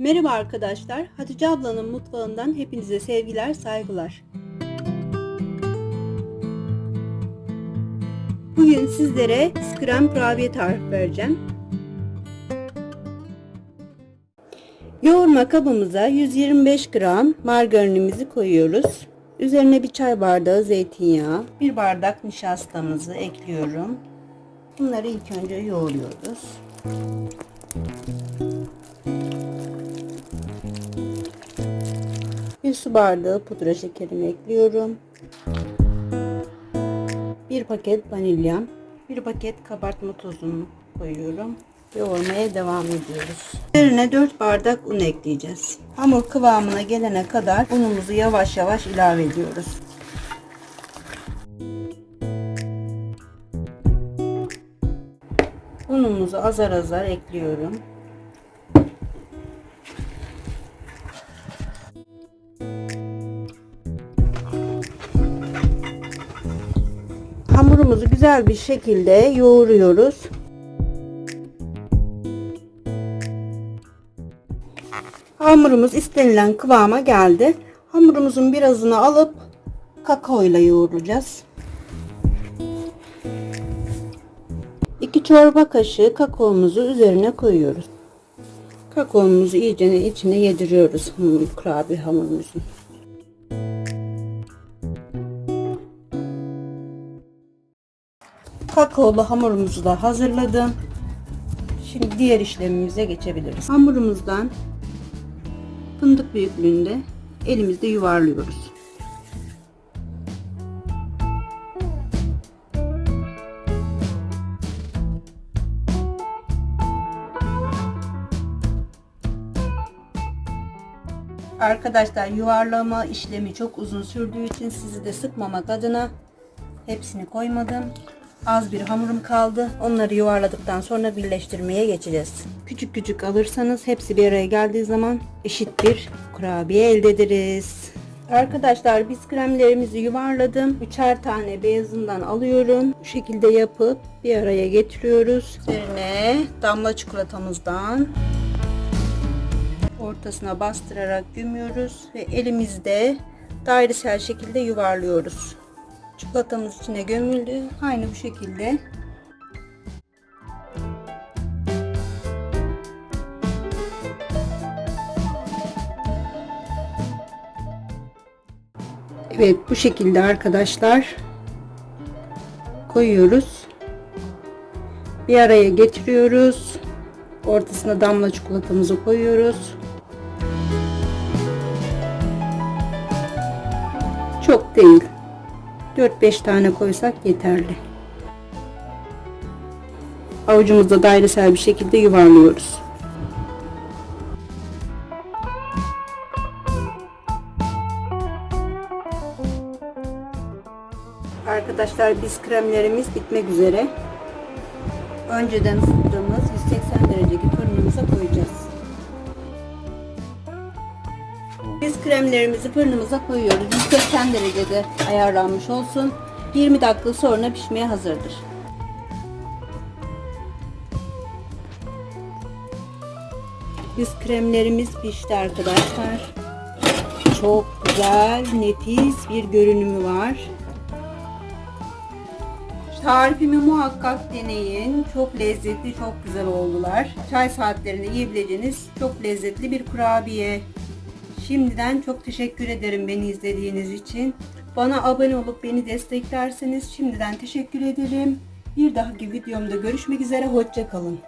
Merhaba arkadaşlar, Hatice ablanın mutfağından hepinize sevgiler, saygılar. Bugün sizlere krem kurabiye tarifi vereceğim. Yoğurma kabımıza 125 gram margarinimizi koyuyoruz. Üzerine bir çay bardağı zeytinyağı, bir bardak nişastamızı ekliyorum. Bunları ilk önce yoğuruyoruz. Bir su bardağı pudra şekerimi ekliyorum. Bir paket vanilyam, bir paket kabartma tozunu koyuyorum. Yoğurmaya devam ediyoruz. Üzerine 4 bardak un ekleyeceğiz. Hamur kıvamına gelene kadar unumuzu yavaş yavaş ilave ediyoruz. Unumuzu azar azar ekliyorum. Hamurumuzu güzel bir şekilde yoğuruyoruz. Hamurumuz istenilen kıvama geldi. Hamurumuzun birazını alıp kakao ile yoğuracağız. 2 çorba kaşığı kakaomuzu üzerine koyuyoruz. Kakaomuzu iyice içine yediriyoruz hamur, kurabiye hamurumuzun. Kakaolu hamurumuzu da hazırladım. Şimdi diğer işlemimize geçebiliriz. Hamurumuzdan fındık büyüklüğünde elimizde yuvarlıyoruz. Arkadaşlar yuvarlama işlemi çok uzun sürdüğü için sizi de sıkmamak adına hepsini koymadım. Az bir hamurum kaldı. Onları yuvarladıktan sonra birleştirmeye geçeceğiz. Küçük küçük alırsanız hepsi bir araya geldiği zaman eşit bir kurabiye elde ederiz. Arkadaşlar biz kremlerimizi yuvarladım. Üçer tane beyazından alıyorum. Bu şekilde yapıp bir araya getiriyoruz. Üzerine damla çikolatamızdan ortasına bastırarak gömüyoruz ve elimizde dairesel şekilde yuvarlıyoruz. Çikolatamız içine gömüldü. Aynı bu şekilde. Evet bu şekilde arkadaşlar koyuyoruz. Bir araya getiriyoruz. Ortasına damla çikolatamızı koyuyoruz. Çok değil. 4-5 tane koysak yeterli. Avucumuzda dairesel bir şekilde yuvarlıyoruz. Arkadaşlar biz kremlerimiz bitmek üzere. Önceden ısıttığımız 180 dereceli fırınımıza koyacağız. Biz kremlerimizi fırınımıza koyuyoruz. 180 derecede ayarlanmış olsun. 20 dakika sonra pişmeye hazırdır. Biz kremlerimiz pişti arkadaşlar. Çok güzel, nefis bir görünümü var. Tarifimi muhakkak deneyin. Çok lezzetli, çok güzel oldular. Çay saatlerinde yiyebileceğiniz çok lezzetli bir kurabiye. Şimdiden çok teşekkür ederim beni izlediğiniz için. Bana abone olup beni desteklerseniz şimdiden teşekkür ederim. Bir dahaki videomda görüşmek üzere. Hoşçakalın.